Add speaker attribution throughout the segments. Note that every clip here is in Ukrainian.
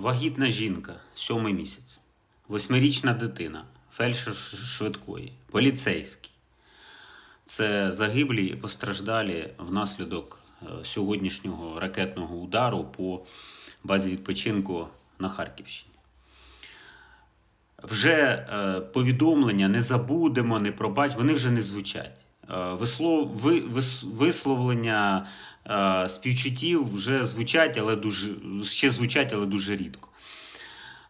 Speaker 1: Вагітна жінка, сьомий місяць, восьмирічна дитина, фельдшер швидкої, поліцейський. Це загиблі і постраждалі внаслідок е, сьогоднішнього ракетного удару по базі відпочинку на Харківщині. Вже е, повідомлення не забудемо, не пробач, вони вже не звучать. Е, вислов, висловлення е, співчуттів вже звучать, але дуже ще звучать, але дуже рідко.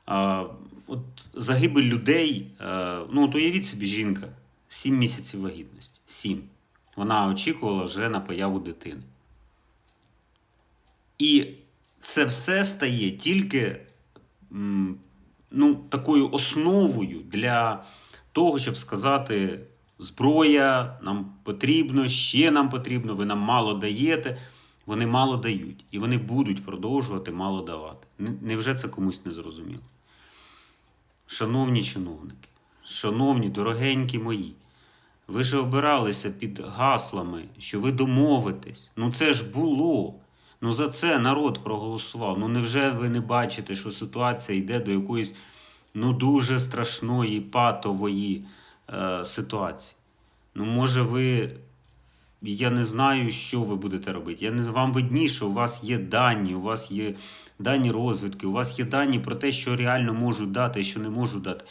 Speaker 1: Е, от загибель людей, ну от уявіть собі, жінка, 7 місяців вагітності. 7. Вона очікувала вже на появу дитини. І це все стає тільки ну, такою основою для того, щоб сказати: зброя нам потрібно, ще нам потрібно, ви нам мало даєте. Вони мало дають, і вони будуть продовжувати мало давати. Невже це комусь не зрозуміло? Шановні чиновники, шановні, дорогенькі мої, ви ж обиралися під гаслами, що ви домовитесь. Ну це ж було. Ну за це народ проголосував. Ну невже ви не бачите, що ситуація йде до якоїсь ну дуже страшної патової е, ситуації? Ну, може, ви. Я не знаю, що ви будете робити. Я не вам видніше, у вас є дані, у вас є дані розвідки, у вас є дані про те, що реально можуть дати, що не можуть дати.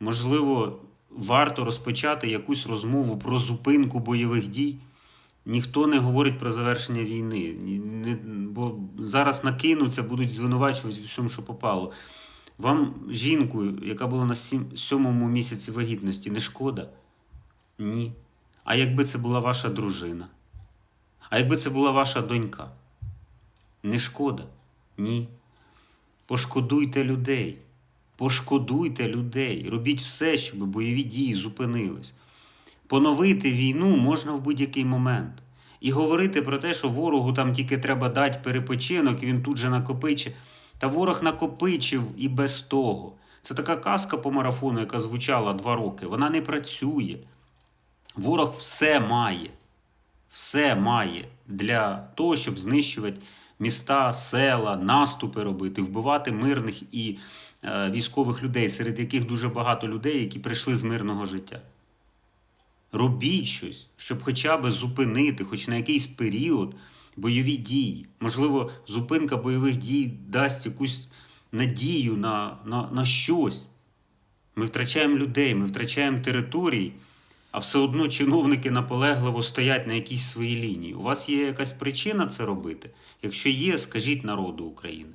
Speaker 1: Можливо, варто розпочати якусь розмову про зупинку бойових дій. Ніхто не говорить про завершення війни. Бо зараз накинуться, будуть звинувачувати всьому, що попало. Вам жінку, яка була на сьомому місяці вагітності, не шкода? Ні. А якби це була ваша дружина? А якби це була ваша донька? Не шкода? Ні. Пошкодуйте людей. Пошкодуйте людей. Робіть все, щоб бойові дії зупинились. Поновити війну можна в будь-який момент. І говорити про те, що ворогу там тільки треба дати перепочинок, і він тут же накопичить. Та ворог накопичив і без того. Це така казка по марафону, яка звучала два роки. Вона не працює. Ворог все має. Все має для того, щоб знищувати міста, села, наступи робити, вбивати мирних і е, військових людей, серед яких дуже багато людей, які прийшли з мирного життя. Робіть щось, щоб хоча б зупинити, хоч на якийсь період, бойові дії. Можливо, зупинка бойових дій дасть якусь надію на, на, на щось. Ми втрачаємо людей, ми втрачаємо території, а все одно чиновники наполегливо стоять на якійсь своїй лінії. У вас є якась причина це робити? Якщо є, скажіть народу України.